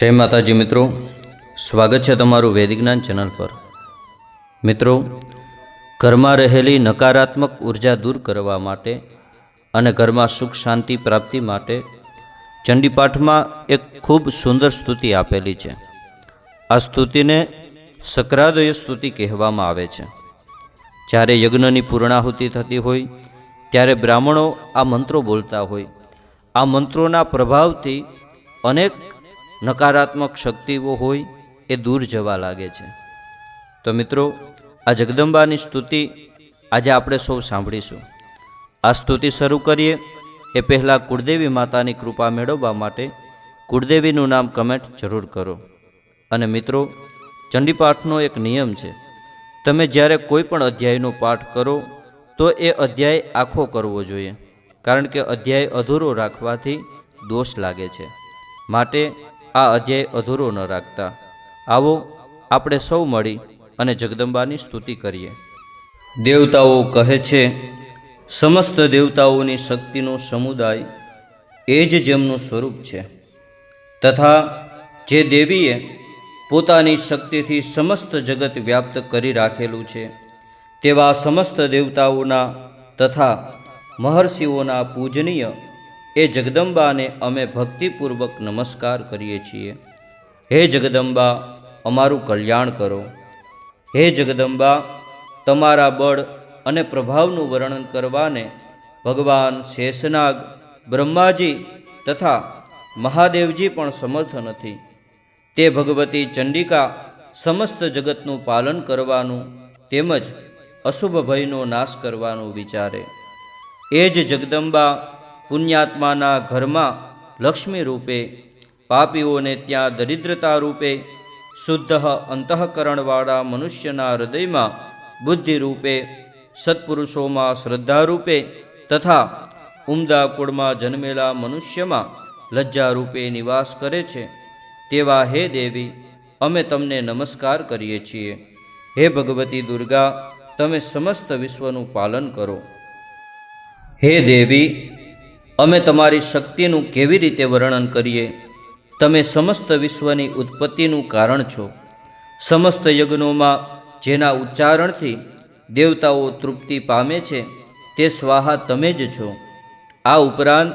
જય માતાજી મિત્રો. સ્વાગત છે તમારું વૈદિક જ્ઞાન ચેનલ પર. મિત્રો, ઘરમાં રહેલી નકારાત્મક ઊર્જા દૂર કરવા માટે અને ઘરમાં સુખ, શાંતિ, પ્રાપ્તિ માટે ચંડીપાઠમાં એક ખૂબ સુંદર સ્તુતિ આપેલી છે. આ સ્તુતિને સક્રાદય સ્તુતિ કહેવામાં આવે છે. જ્યારે યજ્ઞની પૂર્ણાહુતિ થતી હોય, ત્યારે બ્રાહ્મણો આ મંત્રો બોલતા હોય. આ મંત્રોના પ્રભાવથી અનેક નકારાત્મક શક્તિઓ હોય એ દૂર જવા લાગે છે. તો મિત્રો, આ જગદંબાની સ્તુતિ આજે આપણે સૌ સાંભળીશું. આ સ્તુતિ શરૂ કરીએ એ પહેલાં કુળદેવી માતાની કૃપા મેળવવા માટે કુળદેવીનું નામ કમેન્ટ જરૂર કરો. અને મિત્રો, ચંડીપાઠનો એક નિયમ છે, તમે જ્યારે કોઈ પણ અધ્યાયનો પાઠ કરો, તો એ અધ્યાય આખો કરવો જોઈએ. કારણ કે અધ્યાય અધૂરો રાખવાથી દોષ લાગે છે. માટે આ અધ્યાય અધૂરો ન રાખતા. આવો આપણે સૌ મળી અને જગદંબાની સ્તુતિ કરીએ. દેવતાઓ કહે છે, સમસ્ત દેવતાઓની શક્તિનો સમુદાય એ જ જેમનું સ્વરૂપ છે. તથા જે દેવીએ પોતાની શક્તિથી સમસ્ત જગત વ્યાપ્ત કરી રાખેલું છે, તેવા સમસ્ત દેવતાઓના તથા મહર્ષિઓના પૂજનીય એ જગદંબાને અમે ભક્તિપૂર્વક નમસ્કાર કરીએ છીએ. હે જગદંબા, અમારું કલ્યાણ કરો. હે જગદંબા, તમારા બળ અને પ્રભાવનું વર્ણન કરવાને ભગવાન શેષનાગ, બ્રહ્માજી તથા મહાદેવજી પણ સમર્થ નથી. તે ભગવતી ચંડિકા સમસ્ત જગતનું પાલન કરવાનું તેમજ અશુભ ભયનો નાશ કરવાનું વિચારે. એ જ જગદંબા પુણ્યાત્માના ઘરમાં લક્ષ્મી રૂપે, પાપીઓને ત્યાં દરિદ્રતા રૂપે, શુદ્ધ અંતઃકરણવાળા મનુષ્યના હૃદયમાં બુદ્ધિ રૂપે, સત્પુરુષોમાં શ્રદ્ધા રૂપે તથા ઉમદા કુળમાં જન્મેલા મનુષ્યમાં લજ્જા રૂપે નિવાસ કરે છે. તેવા હે દેવી, અમે તમને નમસ્કાર કરીએ છીએ. હે ભગવતી દુર્ગા, તમે સમસ્ત વિશ્વનું પાલન કરો. હે દેવી અમે તમારી શક્તિનું કેવી રીતે વર્ણન કરીએ? તમે સમસ્ત વિશ્વની ઉત્પત્તિનું કારણ છો. સમસ્ત યજ્ઞોમાં જેના ઉચ્ચારણથી દેવતાઓ તૃપ્તિ પામે છે, તે સ્વાહા તમે જ છો. આ ઉપરાંત,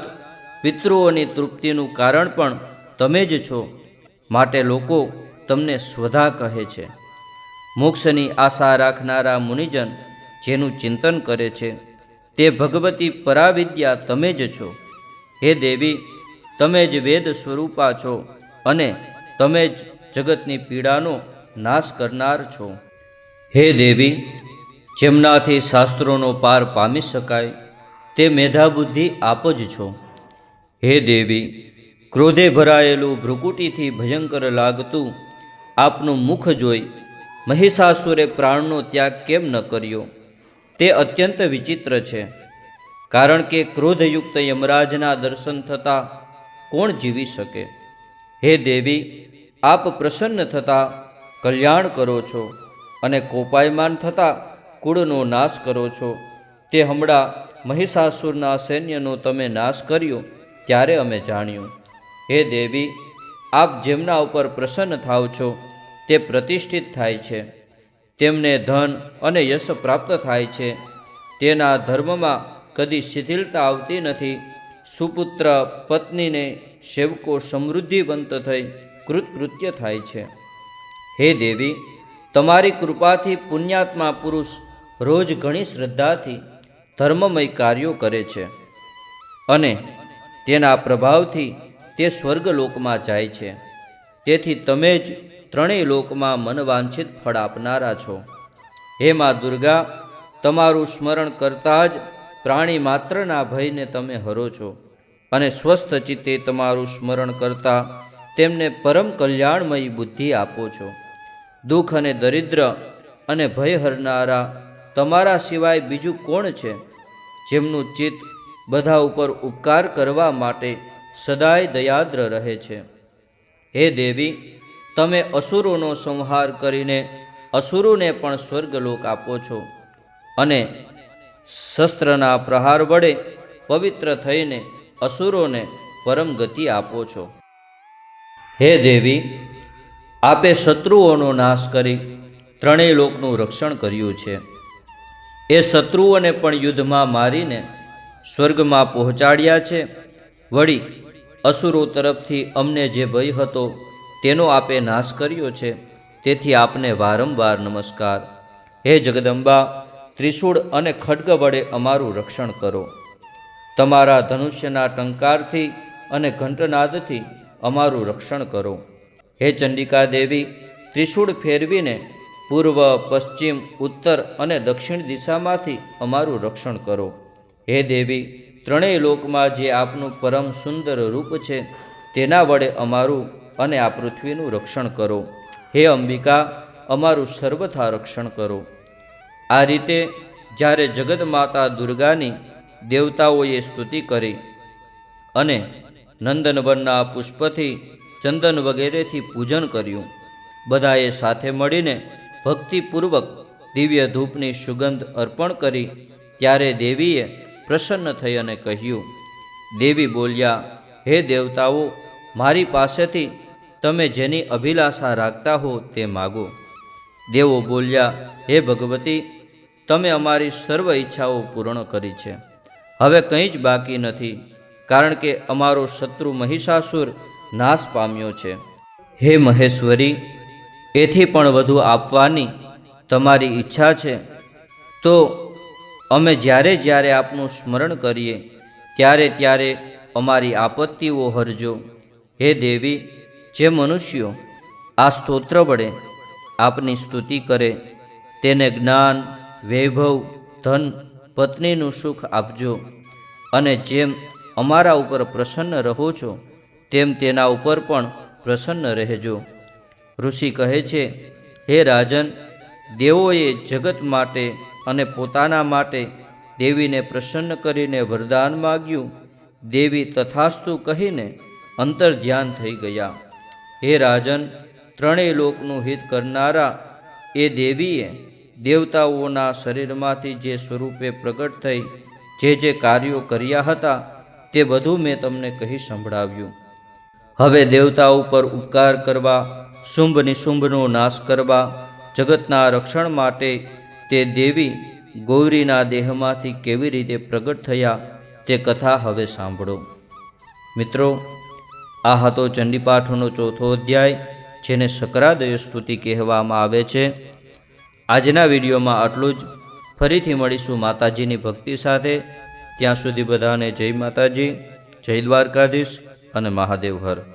પિતૃઓની તૃપ્તિનું કારણ પણ તમે જ છો, માટે લોકો તમને સ્વધા કહે છે. મોક્ષની આશા રાખનારા મુનિજન જેનું ચિંતન કરે છે. તે ભગવતી પરાવિદ્યા તમે જ છો. હે દેવી, તમે જ વેદ સ્વરૂપા છો અને તમે જ જગતની પીડાનો નાશ કરનાર છો. હે દેવી, જેમનાથી શાસ્ત્રોનો પાર પામી શકાય, તે મેધાબુદ્ધિ આપ જ છો. હે દેવી, ક્રોધે ભરાયેલું ભ્રુકુટીથી ભયંકર લાગતું આપનું મુખ જોઈ મહિષાસુરે પ્રાણનો ત્યાગ કેમ ન કર્યો? તે અત્યંત વિચિત્ર છે. કારણ કે ક્રોધયુક્ત યમરાજના દર્શન થતાં કોણ જીવી શકે? હે દેવી, આપ પ્રસન્ન થતાં કલ્યાણ કરો છો અને કોપાયમાન થતાં કુળનો નાશ કરો છો. તે હમણાં મહિષાસુરના સૈન્યનો તમે નાશ કર્યો ત્યારે અમે જાણ્યું. હે દેવી, આપ જેમના ઉપર પ્રસન્ન થાવ છો, તે પ્રતિષ્ઠિત થાય છે. તેમને ધન અને યશ પ્રાપ્ત થાય છે. તેના ધર્મમાં કદી શિથિલતા આવતી નથી. સુપુત્ર પત્નીને સેવકો સમૃદ્ધિવંત થઈ કૃતકૃત્ય થાય છે. હે દેવી, તમારી કૃપાથી પુણ્યાત્મા પુરુષ રોજ ઘણી શ્રદ્ધાથી ધર્મમય કાર્યો કરે છે અને તેના પ્રભાવથી તે સ્વર્ગલોકમાં જાય છે. તેથી તમે જ ત્રણેય લોકમાં મનવાંછિત ફળ આપનારા છો. હે મા દુર્ગા, તમારું સ્મરણ કરતાં જ પ્રાણી માત્રના ભયને તમે હરો છો અને સ્વસ્થ ચિત્તે તમારું સ્મરણ કરતા તેમને પરમ કલ્યાણમયી બુદ્ધિ આપો છો. દુઃખ અને દરિદ્ર અને ભય હરનારા તમારા સિવાય બીજું કોણ છે? જેમનું ચિત્ત બધા ઉપર ઉપકાર કરવા માટે સદાય દયાદ્ર રહે છે. હે દેવી તમે અસુરોનો સંહાર કરીને અસુરોને પણ સ્વર્ગલોક આપો છો અને શસ્ત્રના પ્રહાર વડે પવિત્ર થઈને અસુરોને પરમ ગતિ આપો છો. હે દેવી, આપે શત્રુઓનો નાશ કરી ત્રણેય લોકનું રક્ષણ કર્યું છે. એ શત્રુઓને પણ યુદ્ધમાં મારીને સ્વર્ગમાં પહોંચાડ્યા છે. વળી અસુરો તરફથી અમને જે ભય હતો તેનો આપે નાશ કર્યો છે, તેથી આપને વારંવાર નમસ્કાર. હે જગદંબા, ત્રિશૂળ અને ખડગ વડે અમારું રક્ષણ કરો. તમારા ધનુષ્યના ટંકારથી અને ઘંટનાદથી અમારું રક્ષણ કરો. હે ચંડિકા દેવી, ત્રિશૂળ ફેરવીને પૂર્વ, પશ્ચિમ, ઉત્તર અને દક્ષિણ દિશામાંથી અમારું રક્ષણ કરો. હે દેવી, ત્રણેય લોકમાં જે આપનું પરમ સુંદર રૂપ છે, તેના વડે અમારું અને આ પૃથ્વીનું રક્ષણ કરો. હે અંબિકા, અમારું સર્વથા રક્ષણ કરો. આ રીતે જ્યારે જગત માતા દુર્ગાની દેવતાઓએ સ્તુતિ કરી અને નંદનવનના પુષ્પથી ચંદન વગેરેથી પૂજન કર્યું, બધાએ સાથે મળીને ભક્તિપૂર્વક દિવ્ય ધૂપની સુગંધ અર્પણ કરી, ત્યારે દેવીએ પ્રસન્ન થઈ અને કહ્યું, દેવી બોલ્યા, હે દેવતાઓ, મારી પાસેથી તમે જેની અભિલાષા રાખતા હો તે માગો. દેવો બોલ્યા, હે ભગવતી, તમે અમારી સર્વ ઈચ્છાઓ પૂર્ણ કરી છે. હવે કંઈ જ બાકી નથી, કારણ કે અમારો શત્રુ મહિષાસુર નાશ પામ્યો છે. હે મહેશ્વરી, એથી પણ વધુ આપવાની તમારી ઈચ્છા છે? તો અમે જ્યારે જ્યારે આપનું સ્મરણ કરીએ, ત્યારે ત્યારે અમારી આપત્તિઓ હરજો. હે દેવી જે મનુષ્યો આ સ્તોત્ર વડે આપની સ્તુતિ કરે, તેને જ્ઞાન, વૈભવ, ધન, પત્નીનું સુખ આપજો. અને જેમ અમારા ઉપર પ્રસન્ન રહો છો, તેમ તેના ઉપર પણ પ્રસન્ન રહેજો. ઋષિ કહે છે, હે રાજન, દેવોએ જગત માટે અને પોતાના માટે દેવીને પ્રસન્ન કરીને વરદાન માગ્યું. દેવી તથાસ્તુ કહીને અંતર ધ્યાન થઈ ગયા. હે રાજન, ત્રણેય લોકનું હિત કરનારા એ દેવીએ દેવતાઓના શરીરમાંથી જે સ્વરૂપે પ્રગટ થઈ, જે જે કાર્યો કર્યા હતા, તે બધું મેં તમને કહી સંભળાવ્યું. હવે દેવતા ઉપર ઉપકાર કરવા, શુંભ નિશુંભનો નાશ કરવા, જગતના રક્ષણ માટે તે દેવી ગૌરીના દેહમાંથી કેવી રીતે પ્રગટ થયા, તે કથા હવે સાંભળો. મિત્રો આ હતો ચંડીપાઠનો ચોથો અધ્યાય, જેને સકરાદય સ્તુતિ કહેવામાં આવે છે. આજના વિડીયોમાં આટલું જ. ફરીથી મળીશું માતાજીની ભક્તિ સાથે. ત્યાં સુધી બધાને જય માતાજી, જય દ્વારકાધીશ અને મહાદેવ હર.